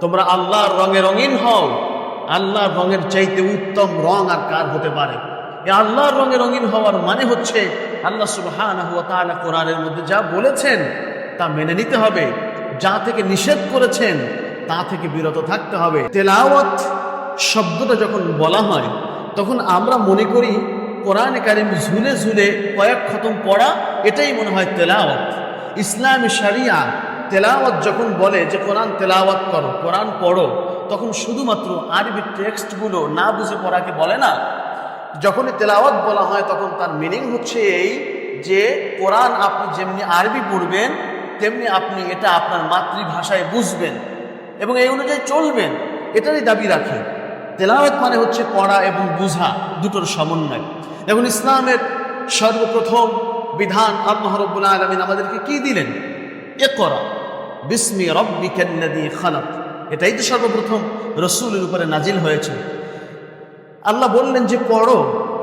তোমরা আল্লাহর রঙে রঙিন হও। আল্লাহর রঙের চাইতে উত্তম রং আর কার হতে পারে? আল্লাহর রঙে রঙিন হওয়ার মানে হচ্ছে আল্লাহ তাআলা কোরআনের মধ্যে যা বলেছেন, তা মেনে নিতে হবে। যা থেকে নিষেধ করেছেন, তা থেকে বিরত থাকতে হবে। তেলাওয়াত শব্দটা যখন বলা হয়, তখন আমরা মনে করি কোরআনে কারিম ঝুলে ঝুলে কয়েক খতম পড়া, এটাই মনে হয় তেলাওয়াত। ইসলামী শারিয়া, তেলাওয়াত যখন বলে যে কোরআন তেলাওয়াত করো, কোরআন পড়ো, তখন শুধুমাত্র আরবি টেক্সটগুলো না বুঝে পড়াকে বলে না। যখনই তেলাওয়াত বলা হয়, তখন তার মিনিং হচ্ছে এই যে কোরআন আপনি যেমনি আরবি পড়বেন, তেমনি আপনি এটা আপনার মাতৃভাষায় বুঝবেন এবং এই অনুযায়ী চলবেন, এটারই দাবি রাখে। তেলাওয়াত মানে হচ্ছে পড়া এবং বুঝা, দুটোর সমন্বয়। এখন ইসলামের সর্বপ্রথম বিধান আল্লাহ রব্বুল আলমিন আমাদেরকে কি দিলেন? এ করা বিস্মি রব্বিকাল্লাযী খালাক। এটাই তো সর্বপ্রথম রসুলের উপরে নাজিল হয়েছে। আল্লাহ বললেন যে, পড়ো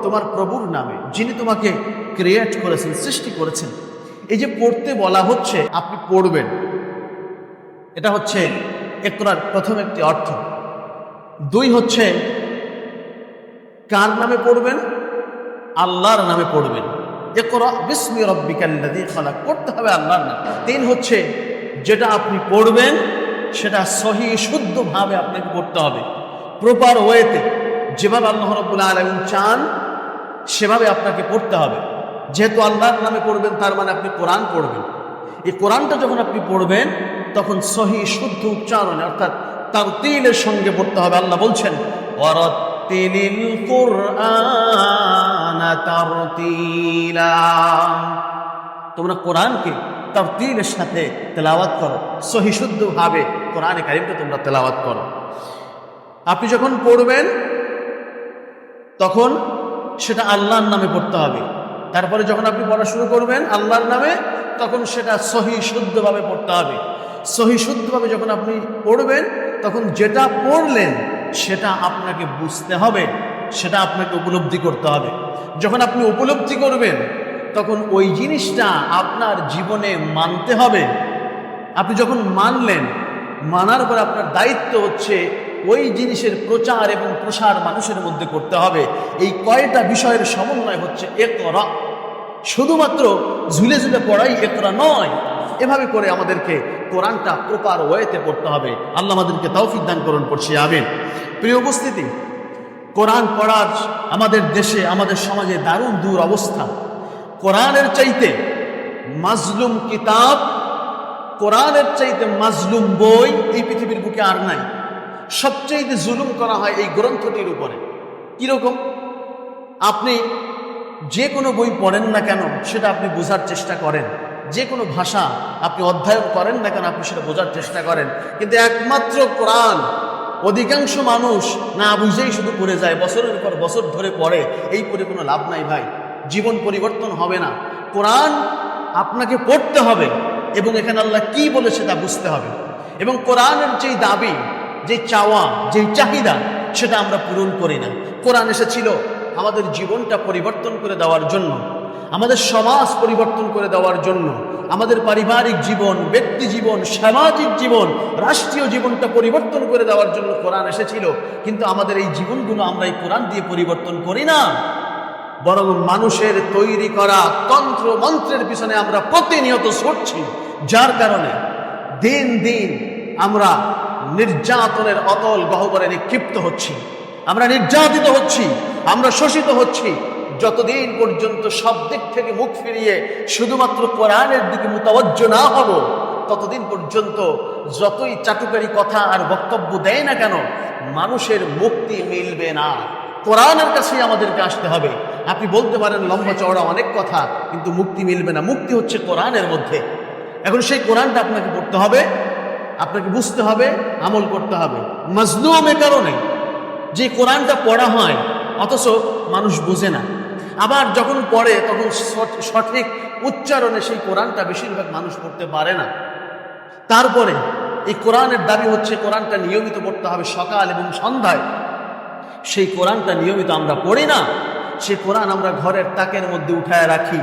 তোমার প্রভুর নামে, যিনি তোমাকে ক্রিয়েট করেছেন, সৃষ্টি করেছেন। এই যে পড়তে বলা হচ্ছে, আপনি পড়বেন। এটা হচ্ছে একরার প্রথম একটি অর্থ। দুই হচ্ছে, কার নামে পড়বেন? আল্লাহর নামে পড়বেন। একরা বিস্মি রব্বিকাল্লাযী খালাক। পড়তে হবে আল্লাহর নাম। তিন হচ্ছে, যেটা আপনি পড়বেন, সেটা সহি শুদ্ধভাবে আপনাকে পড়তে হবে। প্রপার ওয়েতে যেভাবে আল্লাহ রব্বুল্লাহ আলমিন চান, সেভাবে আপনাকে পড়তে হবে। যেহেতু আল্লাহর নামে পড়বেন, তার মানে আপনি কোরআন পড়বেন। এই কোরআনটা যখন আপনি পড়বেন, তখন সহি শুদ্ধ উচ্চারণে, অর্থাৎ তার তিলের সঙ্গে পড়তে হবে। আল্লাহ বলছেন তারতিলা। তোমরা কোরআনকে তার তিলের সাথে তেলাওয়াত করো সহিশুদ্ধভাবে কোরআনে কারিমকে তোমরা তেলাওয়াত করো। আপনি যখন পড়বেন, তখন সেটা আল্লাহর নামে পড়তে হবে। তারপরে যখন আপনি পড়া শুরু করবেন আল্লাহর নামে, তখন সেটা সহি শুদ্ধভাবে পড়তে হবে। সহি শুদ্ধভাবে যখন আপনি পড়বেন, তখন যেটা পড়লেন সেটা আপনাকে বুঝতে হবে, সেটা আপনাকে উপলব্ধি করতে হবে। যখন আপনি উপলব্ধি করবেন, তখন ওই জিনিসটা আপনার জীবনে মানতে হবে। আপনি যখন মানলেন, মানার পর আপনার দায়িত্ব হচ্ছে ওই জিনিসের প্রচার এবং প্রসার মানুষের মধ্যে করতে হবে। এই কয়টা বিষয়ের সমন্বয় হচ্ছে একরা শুধুমাত্র ঝুলে ঝুলে পড়াই একরা নয়, এভাবে করে আমাদেরকে কোরআনটা প্রপার ওয়েতে পড়তে হবে। আল্লাহ আমাদেরকে তৌফিক দান করুন, পড়ছি আবেন প্রিয় উপস্থিতি, কোরআন পড়ার আমাদের দেশে, আমাদের সমাজে দারুণ দূর অবস্থা। কোরআনের চাইতে মাজলুম কিতাব, কোরআনের চাইতে মাজলুম বই এই পৃথিবীর বুকে আর নাই। সবচাইতে জুলুম করা হয় এই গ্রন্থটির উপরে। কীরকম? আপনি যে কোনো বই পড়েন না কেন, সেটা আপনি বোঝার চেষ্টা করেন। যে কোনো ভাষা আপনি অধ্যয়ন করেন না কেন, আপনি সেটা বোঝার চেষ্টা করেন। কিন্তু একমাত্র কোরআন, অধিকাংশ মানুষ না বুঝেই শুধু পড়ে যায়। বছরের পর বছর ধরে পড়ে। এই পড়ে কোনো লাভ নাই ভাই। জীবন পরিবর্তন হবে না। কোরআন আপনাকে পড়তে হবে এবং এখানে আল্লাহ কি বলেছে তা বুঝতে হবে। এবং কোরআনের যেই দাবি যে চাওয়া যে চাহিদা, সেটা আমরা পূরণ করি না। কোরআন এসেছিল আমাদের জীবনটা পরিবর্তন করে দেওয়ার জন্য। আমাদের সমাজ পরিবর্তন করে দেওয়ার জন্য, আমাদের পারিবারিক জীবন, ব্যক্তি জীবন, সামাজিক জীবন, রাষ্ট্রীয় জীবনটা পরিবর্তন করে দেওয়ার জন্য কোরআন এসেছিল। কিন্তু আমাদের এই জীবনগুলো আমরা এই কোরআন দিয়ে পরিবর্তন করি না। বরং মানুষের তৈরি করা তন্ত্র মন্ত্রের পিছনে আমরা প্রতিনিয়ত ছুটছি। যার কারণে দিন দিন আমরা নির্যাতনের অতল গহ্বরে নিক্ষিপ্ত হচ্ছি। আমরা নির্যাতিত হচ্ছি, আমরা শোষিত হচ্ছি যতদিন পর্যন্ত সব দিক থেকে মুখ ফিরিয়ে শুধুমাত্র কোরআনের দিকে মোতাবজ্জ না হব, ততদিন পর্যন্ত যতই চাটুকারি কথা আর বক্তব্য দেয় না কেন, মানুষের মুক্তি মিলবে না। কোরআনের কাছেই আমাদেরকে আসতে হবে। আপনি বলতে পারেন, লম্বা চওড়া অনেক কথা, কিন্তু মুক্তি মিলবে না। মুক্তি হচ্ছে কোরআনের মধ্যে। এখন সেই কোরআনটা আপনাকে পড়তে হবে, আপনাকে বুঝতে হবে, আমল করতে হবে। মজলুম এ কারণে যে কোরআনটা পড়া হয়, অথচ মানুষ বোঝে না। আবার যখন পড়ে, তখন সঠ- সঠিক উচ্চারণে সেই কোরআনটা বেশিরভাগ মানুষ পড়তে পারে না। তারপরে এই কোরআনের দাবি হচ্ছে, কোরআনটা নিয়মিত পড়তে হবে সকাল এবং সন্ধ্যায়। সেই কোরআনটা নিয়মিত আমরা পড়ি না। সেই কোরআন আমরা ঘরের তাকের মধ্যে উঠায় রাখি।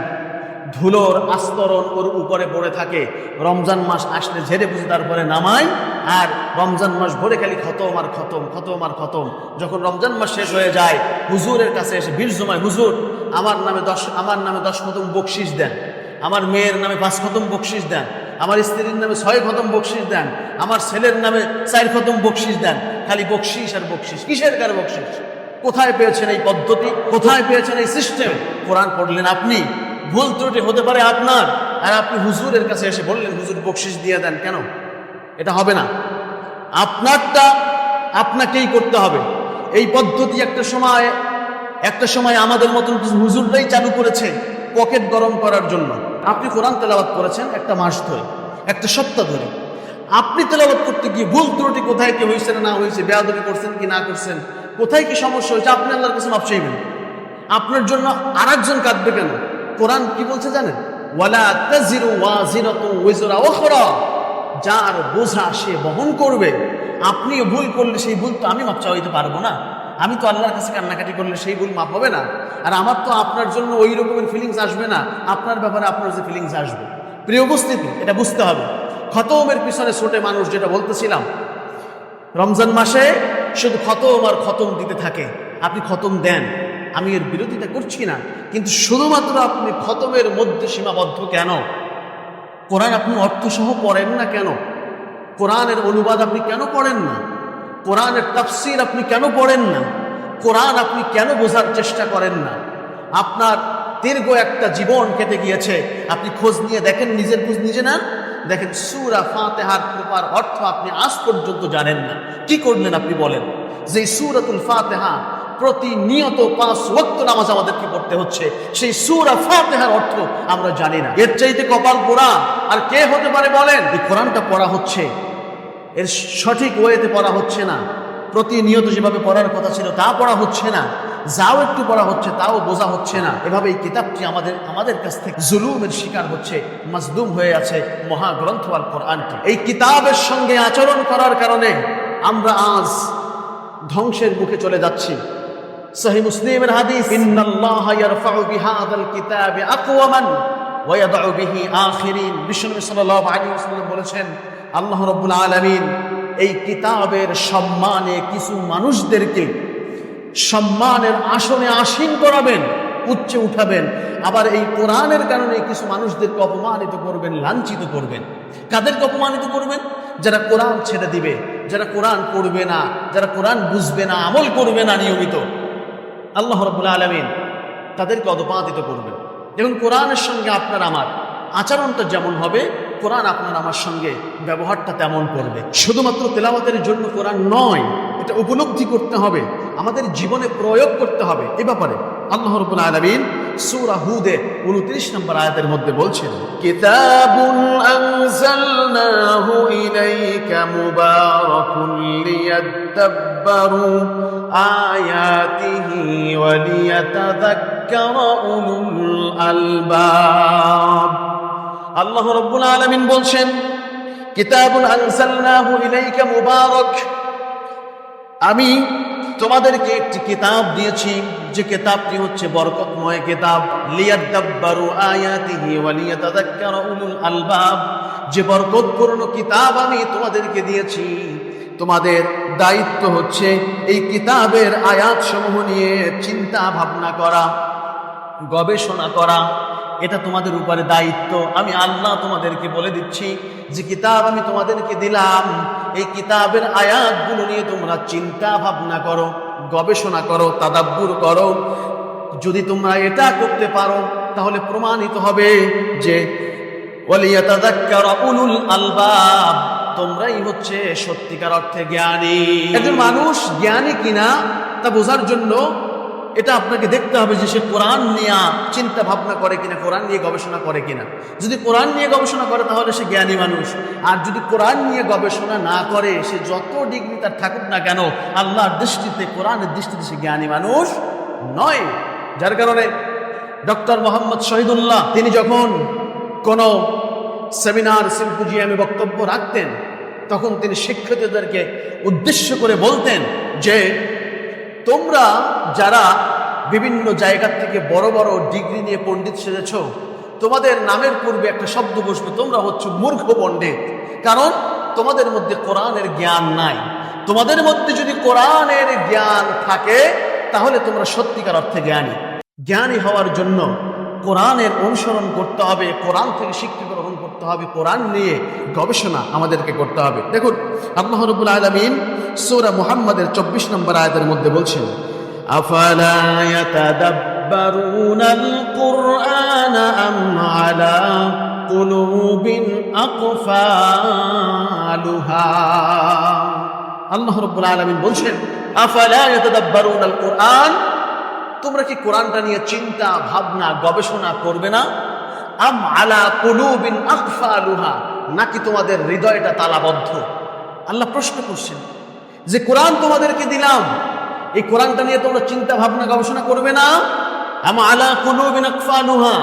ধুলোর আস্তরণ ওর উপরে পড়ে থাকে। রমজান মাস আসলে ঝেড়ে বুঝে তারপরে নামাই। আর রমজান মাস ভরে খালি খতম আর খতম খতম আর খতম। যখন রমজান মাস শেষ হয়ে যায়, হুজুরের কাছে এসে বীর জমায় হুজুর আমার নামে দশ, আমার নামে দশ খতম বকশিস দেন। আমার মেয়ের নামে পাঁচ খতম বকশিস দেন। আমার স্ত্রীর নামে ছয় খতম বকশিস দেন। আমার ছেলের নামে চার খতম বকশিস দেন। খালি বকশিস আর বকশিস। কিসের কার বকশিস? কোথায় পেয়েছেন এই পদ্ধতি? কোথায় পেয়েছেন এই সিস্টেম কোরআন পড়লেন আপনি। ভুল ত্রুটি হতে পারে আপনার। আর আপনি হুজুরের কাছে এসে বললেন, হুজুর, বকশিস দিয়ে দেন কেন? এটা হবে না। আপনারটা আপনাকেই করতে হবে। এই পদ্ধতি একটা সময় একটা সময় আমাদের মতন কিছু হুজুররাই চালু করেছে পকেট গরম করার জন্য। আপনি কোরআন তেলাওয়াত করেছেন একটা মাস ধরে, একটা সপ্তাহ ধরে। আপনি তেলাওয়াত করতে গিয়ে ভুল ত্রুটি কোথায় কি হয়েছে না হয়েছে, বেয়াদবি করছেন কি না করছেন, কোথায় কি সমস্যা হয়েছে, আপনি আল্লাহর কাছে মাপ চাইবেন। আপনার জন্য আরেকজন কাঁদবে কেন? কোরআন কি বলছে জানেন? ওয়ালা যার বোঝা সে বহন করবে, আপনিও ভুল করলে সেই ভুল তো আমি মাপ চাইতে পারব না। আমি তো আল্লাহর কাছে কান্নাকাটি করলে সেই ভুল মাপ হবে না। আর আমার তো আপনার জন্য ওই রকমের ফিলিংস আসবে না। আপনার ব্যাপারে আপনার যে ফিলিংস আসবে। প্রিয় উপস্থিতি, এটা বুঝতে হবে। খতমের পিছনে ছোটে মানুষ যেটা বলতেছিলাম, রমজান মাসে শুধু খতম আর খতম দিতে থাকে। আপনি খতম দেন। আমি এর বিরোধিতা করছি না। কিন্তু শুধুমাত্র আপনি খতমের মধ্যে সীমাবদ্ধ কেন? কোরআন আপনি অর্থসহ পড়েন না কেন? কোরআনের অনুবাদ আপনি কেন পড়েন না? কোরআনের তাফসির আপনি কেন পড়েন না? কোরআন আপনি কেন বোঝার চেষ্টা করেন না? আপনার দীর্ঘ একটা জীবন কেটে গিয়েছে। আপনি খোঁজ নিয়ে দেখেন, নিজের খোঁজ নিজে না দেখেন, সুরা ফাতেহার প্রপার অর্থ আপনি আজ পর্যন্ত জানেন না। কি করলেন আপনি বলেন? যে সুরাতুল ফাতেহা প্রতিনিয়ত পাঁচ ওয়াক্ত নামাজ আমাদেরকে পড়তে হচ্ছে, সেই সুরা ফাতেহার অর্থ আমরা জানি না। এর চাইতে কপাল পোড়া আর কে হতে পারে বলেন? এই কোরআনটা পড়া হচ্ছে এর সঠিক ওয়েতে পড়া হচ্ছে না। প্রতিনিয়ত যেভাবে পড়ার কথা ছিল, তা পড়া হচ্ছে না। যাও একটু পড়া হচ্ছে, তাও বোঝা হচ্ছে না। এভাবে এই কিতাবটি আমাদের আমাদের কাছ থেকে জুলুমের শিকার হচ্ছে মাজদুম হয়ে আছে মহাগ্রন্থ আল কোরআনটি। এই কিতাবের সঙ্গে আচরণ করার কারণে আমরা আজ ধ্বংসের মুখে চলে যাচ্ছি। সহি মুসলিমের হাদিস, ইন্নাল্লাহ ইয়ারফাউ বিহাদাল কিতাবি আকওয়ামান ওয়া ইয়াদউ বিহি আখিরিন। বিশ্বনবী সাল্লাল্লাহু আলাইহি ওয়াসাল্লাম বলেছেন আল্লাহ রাব্বুল আলামিন এই কিতাবের সম্মানে কিছু মানুষদেরকে সম্মানের আসনে আসীন করাবেন, উচ্চে উঠাবেন, আবার এই কোরআনের কারণে কিছু মানুষদেরকে অপমানিত করবেন, লাঞ্ছিত করবেন। কাদেরকে অপমানিত করবেন? যারা কোরআন ছেড়ে দিবে, যারা কোরআন পড়বে না, যারা কোরআন বুঝবে না, আমল করবে না নিয়মিত। আল্লাহ রবুল্লা আলমিন তাদেরকে অধপাতিত করবেন। দেখুন, কোরআনের সঙ্গে আপনার আমার আচরণটা যেমন হবে কোরআন আপনার আমার সঙ্গে ব্যবহারটা তেমন করবে। শুধুমাত্র তেলাওয়াতের জন্য কোরআন নয়, এটা উপলব্ধি করতে হবে, আমাদের জীবনে প্রয়োগ করতে হবে, এ ব্যাপারে। আল্লাহ রবুল আলমিন সুরা হুদে উনত্রিশ নম্বর আয়াতের মধ্যে বলছেন, কিতাবুন আনজালনাহু ইলাইকা মুবারাকুন লিয়াদাব্বারু আয়াতিহি ওয়া লিয়াতাযাক্কারা উলুল আলবাব। আল্লাহ রব্বুল আলামিন বলছেন, কিতাবুন আনজালনাহু ইলাইকা মুবারাক। আমি তোমাদেরকে একটি কিতাব দিয়েছি, যে কিতাবটি হচ্ছে বরকতময় কিতাব। লিয়াদাব্বারু আয়াতিহি ওয়া লিয়াতাযাক্কারা উলুল আলবাব। যে বরকতপূর্ণ কিতাব আমি তোমাদেরকে দিয়েছি, তোমাদের দায়িত্ব হচ্ছে এই কিতাবের আয়াত সমূহ নিয়ে চিন্তা ভাবনা করা, গবেষণা করা এটা তোমাদের উপরে দায়িত্ব। আমি আল্লাহ তোমাদেরকে বলে দিচ্ছি, যে কিতাব আমি তোমাদেরকে দিলাম, এই কিতাবের আয়াতগুলো নিয়ে তোমরা চিন্তা ভাবনা করো, গবেষণা করো, তাদাব্বুর করো। যদি তোমরা এটা করতে পারো, তাহলে প্রমাণিত হবে যে আলবাব, তোমরাই হচ্ছে সত্যিকার অর্থে জ্ঞানী। একজন মানুষ জ্ঞানী কিনা তা বোঝার জন্য এটা আপনাকে দেখতে হবে যে সে কোরআন নিয়ে চিন্তা ভাবনা করে কিনা, কোরআন নিয়ে গবেষণা করে কিনা। যদি কোরআন নিয়ে গবেষণা করে, তাহলে সে জ্ঞানী মানুষ। আর যদি কোরআন নিয়ে গবেষণা না করে, সে যত ডিগ্রি তার থাকুক না কেন, আল্লাহর দৃষ্টিতে, কোরআনের দৃষ্টিতে সে জ্ঞানী মানুষ নয়। যার কারণে ডক্টর মোহাম্মদ শহীদুল্লাহ, তিনি যখন কোনো সেমিনার, সিম্পোজিয়ামে বক্তব্য রাখতেন, তখন তিনি শিক্ষিতদেরকে উদ্দেশ্য করে বলতেন যে তোমরা যারা বিভিন্ন জায়গা থেকে বড় বড় ডিগ্রি নিয়ে পণ্ডিত সেজেছ, তোমাদের নামের পূর্বে একটা শব্দ বসবে, তোমরা হচ্ছে মূর্খ পণ্ডিত। কারণ তোমাদের মধ্যে কোরআনের জ্ঞান নাই। তোমাদের মধ্যে যদি কোরআনের জ্ঞান থাকে, তাহলে তোমরা সত্যিকার অর্থে জ্ঞানী। জ্ঞানী হওয়ার জন্য কোরআনের অনুসরণ করতে হবে, কোরআন থেকে শিক্ষিত করতে হবে, কোরআন নিয়ে গবেষণা আমাদেরকে করতে হবে। দেখুন, আল্লাহ রবুল আলমিন সৌরা মুহাম্মদের চব্বিশ নম্বর আয়াতের মধ্যে বলছেন বলছেন তোমরা কি কোরআনটা নিয়ে চিন্তা, ভাবনা, গবেষণা করবে না? আম আলা কুলুবিন আকফালুহা নাকি তোমাদের হৃদয়টা তালাবদ্ধ? আল্লাহ প্রশ্ন করছেন, যে কোরআন তোমাদেরকে দিলাম, এই কোরআনটা নিয়ে তোমরা চিন্তা ভাবনা গবেষণা করবে না? আম আলা কুলুবিন আকফালুহা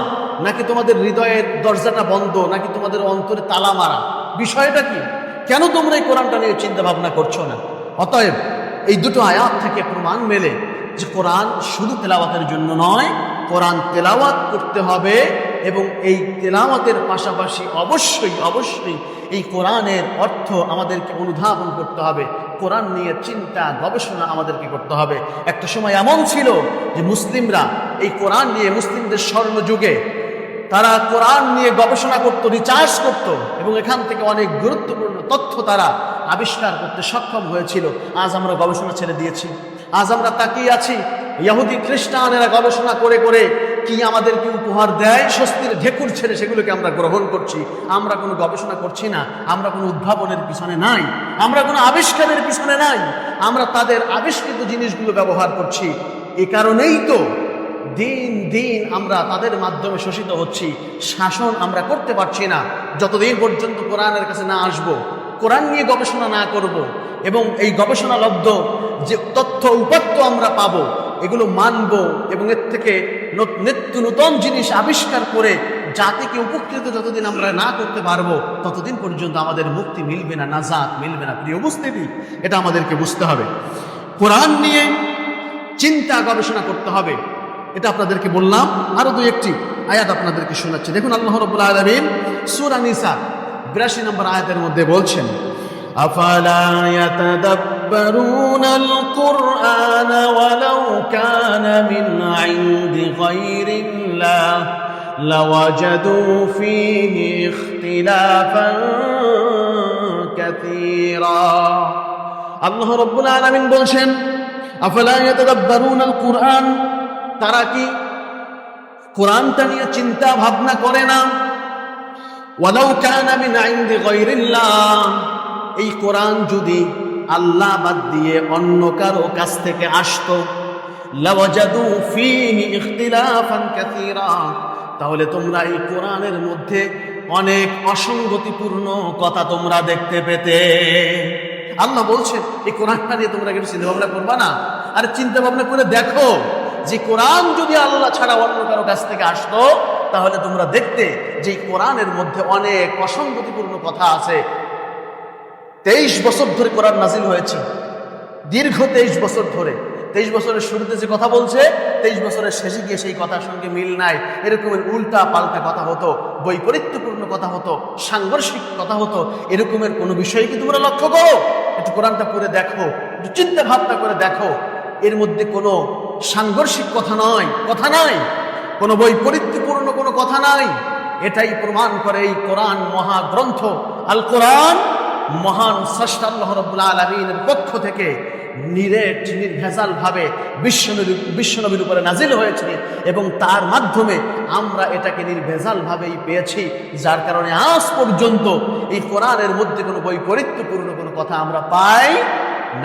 নাকি তোমাদের হৃদয়ের দরজাটা বন্ধ, নাকি তোমাদের অন্তরে তালা মারা? বিষয়টা কি? কেন তোমরা এই কোরআনটা নিয়ে চিন্তা ভাবনা করছ না? অতএব এই দুটো আয়াত থেকে প্রমাণ মেলে যে কোরআন শুধু তেলাওয়াতের জন্য নয়, কোরআন তেলাওয়াত করতে হবে এবং এই তেলাওয়াতের পাশাপাশি অবশ্যই অবশ্যই এই কোরআনের অর্থ আমাদেরকে অনুধাবন করতে হবে। কোরআন নিয়ে চিন্তা, গবেষণা আমাদেরকে করতে হবে। একটা সময় এমন ছিল যে মুসলিমরা এই কোরআন নিয়ে, মুসলিমদের স্বর্ণযুগে তারা কোরআন নিয়ে গবেষণা করত রিচার্জ করত এবং এখান থেকে অনেক গুরুত্বপূর্ণ তথ্য তারা আবিষ্কার করতে সক্ষম হয়েছিল। আজ আমরা গবেষণা ছেড়ে দিয়েছি। আজ আমরা তাকিয়ে আছি। ইহুদি খ্রিস্টানেরা গবেষণা করে করে কি আমাদেরকে উপহার দেয়? স্বস্তির ঢেকুর ছেড়ে সেগুলোকে আমরা গ্রহণ করছি। আমরা কোনো গবেষণা করছি না। আমরা কোনো উদ্ভাবনের পিছনে নাই। আমরা কোনো আবিষ্কারের পিছনে নাই। আমরা তাদের আবিষ্কৃত জিনিসগুলো ব্যবহার করছি। এ কারণেই তো দিন দিন আমরা তাদের মাধ্যমে শোষিত হচ্ছি। শাসন আমরা করতে পারছি না। যতদিন পর্যন্ত কোরআনের কাছে না আসব, কোরআন নিয়ে গবেষণা না করব এবং এই গবেষণালব্ধ যে তথ্য উপাত্ত আমরা পাব এগুলো মানব এবং এর থেকে নিত্য নূতন জিনিস আবিষ্কার করে জাতিকে উপকৃত যতদিন আমরা না করতে পারব, ততদিন পর্যন্ত আমাদের মুক্তি মিলবে না না জাত মিলবে না। প্রিয় উপস্থিতি এটা আমাদেরকে বুঝতে হবে। কোরআন নিয়ে চিন্তা গবেষণা করতে হবে। এটা আপনাদেরকে বললাম। আরও দু একটি আয়াত আপনাদেরকে শোনাচ্ছি। দেখুন, আল্লাহ রবুল্লা আলমিন সুরানিসা বিরাশি নম্বর আয়াতের মধ্যে বলছেন, আফালা يتدبرون القرآن ولو كان من عند غير الله لوجدوا فيه اختلافا كثيرا আল্লাহ রব্বুল আলামিন বলছেন আফলা ইয়াতাদাব্বারুন আল কুরআন তারা কি কোরআনটা নিয়ে চিন্তা ভাবনা করে না ওয়ালাউ কানা মিন ইনদি গায়রিল্লাহ এই কোরআন যদি আল্লাহ বাদ দিয়ে অন্য কারও কাছ থেকে আসতো। তাহলে তোমরা এই কোরআনের মধ্যে অনেক অসঙ্গতিপূর্ণ কথা তোমরা দেখতে পেতে। আল্লাহ বলছে, এই কোরআনটা নিয়ে তোমরা কিন্তু চিন্তা ভাবনা করবা না। আর চিন্তা ভাবনা করে দেখো যে কোরআন যদি আল্লাহ ছাড়া অন্য কারও কাছ থেকে আসতো, তাহলে তোমরা দেখতে যে কোরআনের মধ্যে অনেক অসঙ্গতিপূর্ণ কথা আছে। তেইশ বছর ধরে কোরআন নাজিল হয়েছে। দীর্ঘ তেইশ বছর ধরে। তেইশ বছরের শুরুতে যে কথা বলছে, তেইশ বছরের শেষে গিয়ে সেই কথার সঙ্গে মিল নাই। এরকমের উল্টা পাল্টা কথা হতো, বৈপরীত্যপূর্ণ কথা হতো, সাংঘর্ষিক কথা হতো। এরকমের কোনো বিষয় কি তোমরা লক্ষ্য করো? একটু কোরআনটা পড়ে দেখো, একটু চিন্তা ভাবনা করে দেখো। এর মধ্যে কোনো সাংঘর্ষিক কথা নয়, কথা নাই। কোনো বৈপরীত্যপূর্ণ কোনো কথা নাই। এটাই প্রমাণ করে এই কোরআন মহাগ্রন্থ। আল কোরআন মহান স্রষ্টা আলমিনের পক্ষ থেকে নিরেট নির্ভেজাল ভাবে বিশ্বনবী, বিশ্বনবীর উপরে নাজিল হয়েছে এবং তার মাধ্যমে আমরা এটাকে নির্ভেজাল ভাবেই পেয়েছি, যার কারণে আজ পর্যন্ত এই কোরআনের মধ্যে কোনো বৈপরীত্যপূর্ণ কোনো কথা আমরা পাই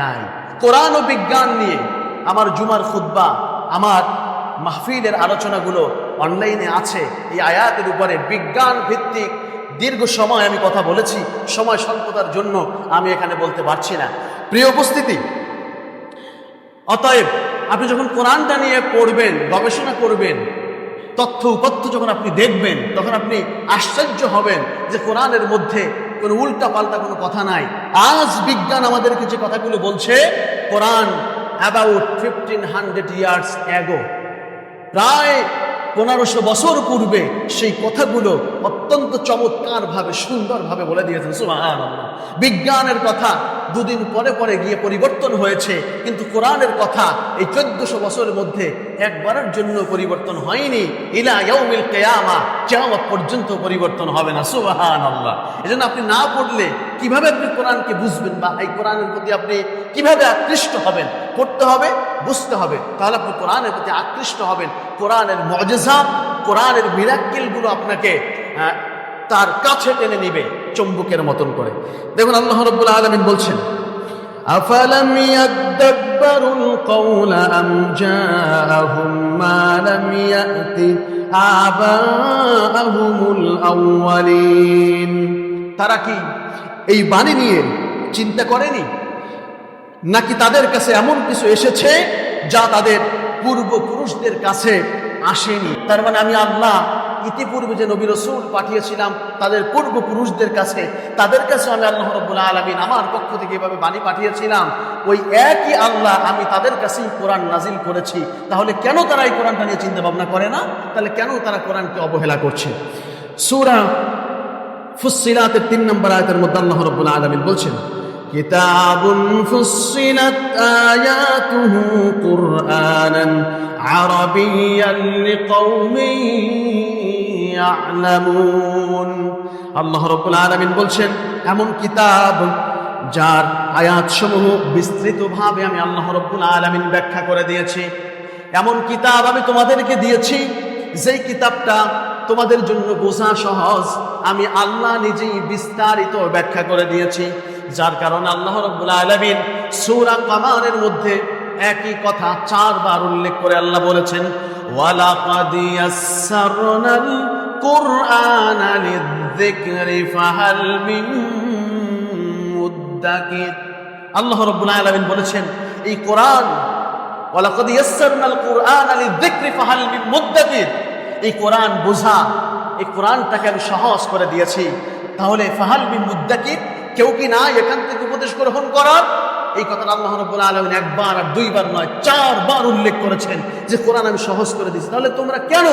নাই। কোরআন ও বিজ্ঞান নিয়ে আমার জুমার খুদ্া আমার মাহফিলের আলোচনাগুলো অনলাইনে আছে, এই আয়াতের উপরে বিজ্ঞান ভিত্তিক দীর্ঘ সময় আমি কথা বলেছি, সময় স্বল্পতার জন্য আমি এখানে বলতে পারছি না। প্রিয় উপস্থিতি, অতএব আপনি যখন কোরআনটা নিয়ে পড়বেন, গবেষণা করবেন, তথ্য উপাত্য যখন আপনি দেখবেন, তখন আপনি আশ্চর্য হবেন যে কোরআনের মধ্যে কোনো উল্টা পাল্টা কোনো কথা নাই। আজ বিজ্ঞান আমাদেরকে যে কথাগুলো বলছে, Quran about fifteen hundred years ago প্রায় পনেরোশো বছর পূর্বে সেই কথাগুলো অত্যন্ত চমৎকারভাবে সুন্দরভাবে বলে দিয়েছেন। সুবাহান বিজ্ঞানের কথা দুদিন পরে পরে গিয়ে পরিবর্তন হয়েছে। কিন্তু কোরআনের কথা এই চোদ্দশো বছরের মধ্যে একবারের জন্য পরিবর্তন হয়নি। ইলা ইয়াউমিল কেয়ামা, কেয়ামত পর্যন্ত পরিবর্তন হবে না। সুবাহান আল্লাহ এজন্য আপনি না পড়লে কীভাবে আপনি কোরআনকে বুঝবেন বা এই কোরআনের প্রতি আপনি কীভাবে আকৃষ্ট হবেন? পড়তে হবে, বুঝতে হবে। তাহলে আপনি কোরআনের প্রতি আকৃষ্ট হবেন। কোরআনের মজেজা, কোরআনের মিরাক্কেলগুলো আপনাকে তার কাছে টেনে নিবে। চম্বুকের মতন করে দেখুন আল্লাহ রব্বুল আলমিন বলছেন أفلم يدبروا القول أم جاءهم ما لم يأت آباءهم الأولين তারা কি এই বাণী নিয়ে চিন্তা করেনি নাকি তাদের কাছে এমন কিছু এসেছে যা তাদের পূর্বপুরুষদের কাছে আসেনি তার মানে আমি আল্লাহ ইতিপূর্বে যে নবী রসুল পাঠিয়েছিলাম, তাদের পূর্বপুরুষদের কাছে, তাদের কাছে আমি আল্লাহ রব্বুল্লাহ আলমিন আমার পক্ষ থেকে এভাবে বাণী পাঠিয়েছিলাম, ওই একই আল্লাহ আমি তাদের কাছেই কোরআন নাজিল করেছি। তাহলে কেন তারা এই কোরআনটা নিয়ে চিন্তা ভাবনা করে না? তাহলে কেন তারা কোরআনকে অবহেলা করছে? সুরা ফুসিলাতের তিন নম্বর আয়তের মধ্যে আল্লাহ রব্বুল আলমিন বলছেন ফুসিলাত আয়াতুহু কুরআনান আরবিয়ান লিকাউমিন ইয়ালামুন আল্লাহ রব্বুল আলামিন বলছেন, এমন কিতাব যার আয়াতসমূহ বিস্তৃতভাবে আমি আল্লাহ রব্বুল আলামিন ব্যাখ্যা করে দিয়েছি। এমন কিতাব আমি তোমাদেরকে দিয়েছি, যেই কিতাবটা তোমাদের জন্য বোঝা সহজ, আমি আল্লাহ নিজেই বিস্তারিত ব্যাখ্যা করে দিয়েছি। যার কারণে আল্লাহ রব্বুল আলমিন সূরা কামারের মধ্যে একই কথা চারবার উল্লেখ করে আল্লাহ বলেছেন, ওয়ালাকাদ কুরআনা লিযিকরি ফাহাল মিন মুদ্দাকির আল্লাহ রব্বুল আলামিন বলেছেন, এই কোরআন, ওয়ালাকাদ ইয়াসসারনাল কুরআনা লিযিকরি ফাহাল মিন মুদ্দাকির। এই কোরআন বোঝা, এই কোরআনটাকে আমি সহজ করে দিয়েছি। তাহলে ফাহাল বিন মুদ্দাকির, কেউ কি না এখান থেকে উপদেশ গ্রহণ করার? এই কথাটা আল্লাহ রব্বুল আলমিন একবার আর দুইবার নয়, চারবার উল্লেখ করেছেন যে কোরআন আমি সহজ করে দিচ্ছি তাহলে তোমরা কেন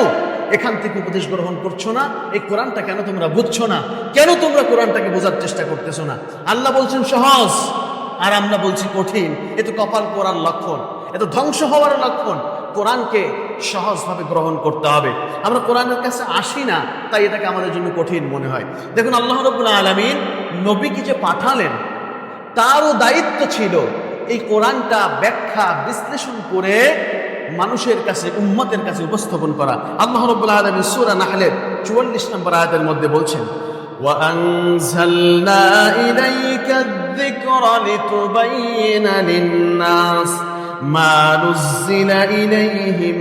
এখান থেকে উপদেশ গ্রহণ করছ না? এই কোরআনটা কেন তোমরা বুঝছ না? কেন তোমরা কোরআনটাকে বোঝার চেষ্টা করতেছো না? আল্লাহ বলছেন, সহজ। আর আমরা বলছি, কঠিন। এ তো কপাল পোড়ার লক্ষণ, এ তো ধ্বংস হওয়ার লক্ষণ। কোরআনকে সহজভাবে গ্রহণ করতে হবে। আমরা কোরআনের কাছে আসি না, তাই এটাকে আমাদের জন্য কঠিন মনে হয়। দেখুন, আল্লাহ রবুল্লা আলমিন নবীকে যে পাঠালেন তারও দায়িত্ব ছিল এই কোরআনটা ব্যাখ্যা বিশ্লেষণ করে মানুষের কাছে উম্মতের কাছে উপস্থাপন করা আল্লাহ রবুল্লা আলমিন সুরা নাহলের চুয়াল্লিশ নম্বর আয়াতের মধ্যে বলছেন وأنزلنا إليك الذكر لتبين للناس ما نزل إليهم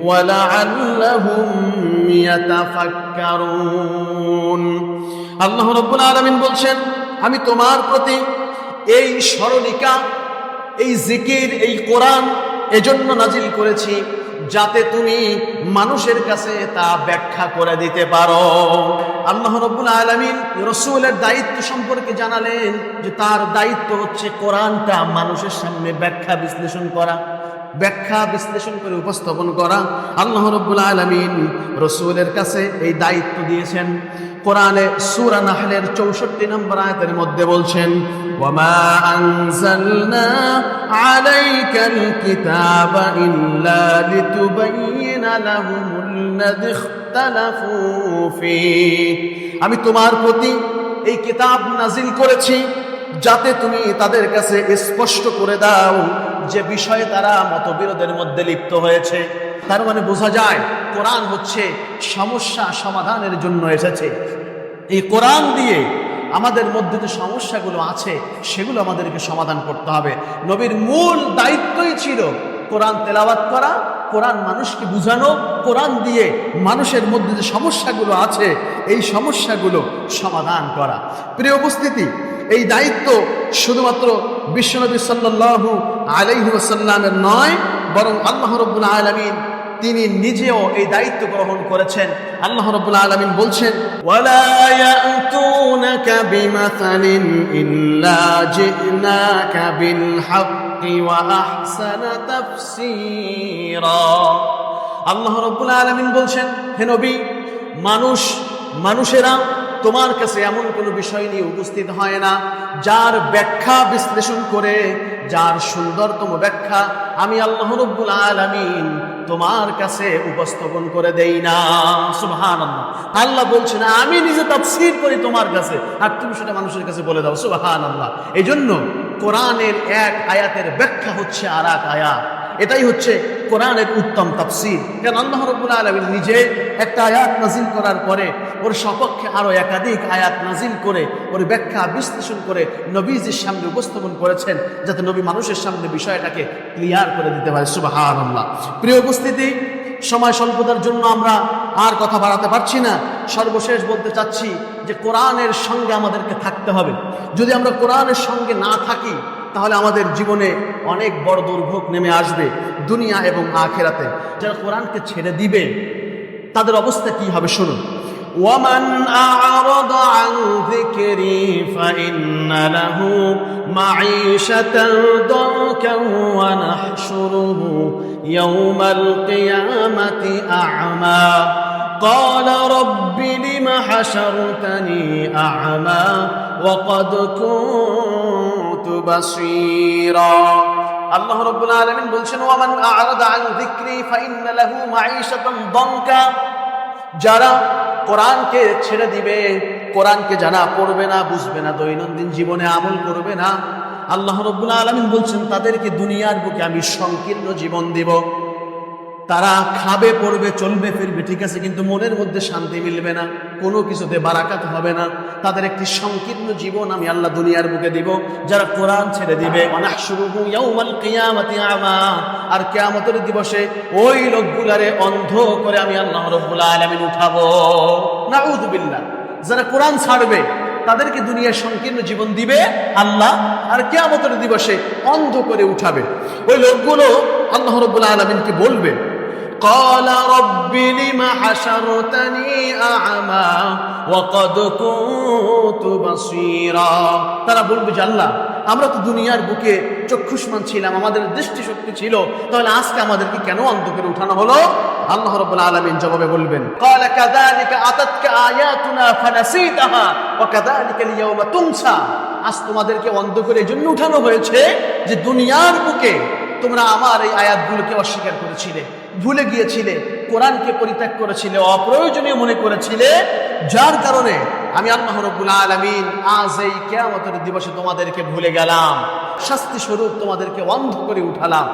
ولعلهم يتفكرون আল্লাহ রব্বুল আলমিন বলছেন আমি তোমার প্রতি এই স্মরণিকা, এই জিকির, এই কোরআন এজন্য নাজিল করেছি যাতে তুমি মানুষের কাছে তা ব্যাখ্যা করে দিতে পারো। আল্লাহ রব্বুল আলমিন রসুলের দায়িত্ব সম্পর্কে জানালেন যে তার দায়িত্ব হচ্ছে কোরআনটা মানুষের সামনে ব্যাখ্যা বিশ্লেষণ করা, ব্যাখ্যা বিশ্লেষণ করে উপস্থাপন করা। আল্লাহ রব্বুল আলমিন রসুলের কাছে এই দায়িত্ব দিয়েছেন। কোরআনে সুরা নাহলের চৌষট্টি নম্বর আয়তের মধ্যে বলছেন আমি তোমার প্রতি এই কিতাব নাজিল করেছি যাতে তুমি তাদের কাছে স্পষ্ট করে দাও যে বিষয়ে তারা মতবিরোধের মধ্যে লিপ্ত হয়েছে। তার মানে বোঝা যায় কোরআন হচ্ছে সমস্যা সমাধানের জন্য এসেছে। এই কোরআন দিয়ে আমাদের মধ্যে যে সমস্যাগুলো আছে, সেগুলো আমাদেরকে সমাধান করতে হবে। নবীর মূল দায়িত্বই ছিল কোরআন তেলাওয়াত করা, কোরআন মানুষকে বুঝানো, কোরআন দিয়ে মানুষের মধ্যে যে সমস্যাগুলো আছে, এই সমস্যাগুলো সমাধান করা। প্রিয় উপস্থিতি এই দায়িত্ব শুধুমাত্র বিশ্বনবী সাল্লাল্লাহু আলাইহি ওয়াসাল্লামের নয়, বরং আল্লাহ রব্বুল আলমিন তিনি নিজেও এই দায়িত্ব গ্রহণ করেছেন। আল্লাহ রব্বুল আলামিন বলছেন আল্লাহ রব্বুল আলমিন বলছেন, হে নবী, মানুষ, মানুষেরা তোমার কাছে এমন কোনো বিষয় নিয়ে উপস্থিত হয় না, যার ব্যাখ্যা বিশ্লেষণ করে, যার সুন্দরতম ব্যাখ্যা আমি আল্লাহ রব্বুল আলমিন তোমার কাছে উপস্থাপন করে দেই না। সুবহান আল্লাহ আল্লাহ না আমি নিজে তাফসীর করি তোমার কাছে, আর তুমি সেটা মানুষের কাছে বলে দাও। সুবহান আল্লাহ এই জন্য কোরআনের এক আয়াতের ব্যাখ্যা হচ্ছে আর এক আয়াত। এটাই হচ্ছে কোরআনের উত্তম তাফসীর। কারণ আল্লাহ রব্বুল আলমিন নিজে একটা আয়াত নাজিল করার পরে ওর সপক্ষে আরও একাধিক আয়াত নাজিল করে, ওর ব্যাখ্যা বিশ্লেষণ করে নবীজির সামনে উপস্থাপন করেছেন যাতে নবী মানুষের সামনে বিষয়টাকে ক্লিয়ার করে দিতে পারে। সুবাহান আল্লাহ প্রিয় উপস্থিতি, সময় স্বল্পতার জন্য আমরা আর কথা বাড়াতে পারছি না। সর্বশেষ বলতে চাচ্ছি যে কোরআনের সঙ্গে আমাদেরকে থাকতে হবে। যদি আমরা কোরআনের সঙ্গে না থাকি তাহলে আমাদের জীবনে অনেক বড় দুর্ভোগ নেমে আসবে দুনিয়া এবং আখেরাতে যারা কোরআনকে ছেড়ে দিবে তাদের অবস্থা কি হবে শুনুন ومن أعرض عن ذكري فإن له معيشة ضنكا ونحشره يوم القيامة أعمى قال رب لم حشرتني أعمى وقد كنت بصيرا আল্লাহ রব্বুল আলামিন বলছেন ওয়ামান আ'রাদা আন যিকরি ফাইন্না লাহু মাঈশাতান দানকা যারা কোরআনকে ছেড়ে দিবে কোরআনকে জানা পড়বে না বুঝবে না দৈনন্দিন জীবনে আমল করবে না আল্লাহ রব্বুল আলামিন বলছেন তাদেরকে দুনিয়ার বুকে আমি সংকীর্ণ জীবন দিব তারা খাবে, পড়বে, চলবে, ফিরবে, ঠিক আছে, কিন্তু মনের মধ্যে শান্তি মিলবে না, কোনো কিছুতে বারাকাত হবে না। তাদের একটি সংকীর্ণ জীবন আমি আল্লাহ দুনিয়ার বুকে দিব, যারা কোরআন ছেড়ে দিবে। আর কেয়ামতের দিবসে ওই লোকগুলারে অন্ধ করে আমি আল্লাহ রাব্বুল আলামিন উঠাবো। নাউযুবিল্লাহ যারা কোরআন ছাড়বে, তাদেরকে দুনিয়ার সংকীর্ণ জীবন দিবে আল্লাহ, আর কেয়ামতের দিবসে অন্ধ করে উঠাবে। ওই লোকগুলো আল্লাহ রব্বুল আলমিনকে বলবে قال رب لم حشرتني أعمى وقد كنت بصيرا তারা বলবে যে আল্লাহ আমরা তো দুনিয়ার বুকে চক্ষুষ্মান ছিলাম আমাদের দৃষ্টিশক্তি ছিল তাহলে আজকে আমাদেরকে কেন অন্ধ করে উঠানো হলো আল্লাহ রাব্বুল আলামিন জবাবে বলবেন قال كذلك أتتك آياتنا فنسيتها وكذلك اليوم تنسى আজ তোমাদেরকে অন্ধ করে এজন্য উঠানো হয়েছে যে দুনিয়ার বুকে তোমরা আমার এই আয়াতগুলোকে অস্বীকার করেছিলে ভুলে গিয়েছিলে, কোরআনকে পরিত্যাগ করেছিলে, অপ্রয়োজনীয় মনে করেছিলে, যার কারণে আমি আল্লাহ রব্বুল আলমিন আজ এই কেয়ামতের দিবসে তোমাদেরকে ভুলে গেলাম। শাস্তি স্বরূপ তোমাদেরকে অন্ধ করে উঠালাম।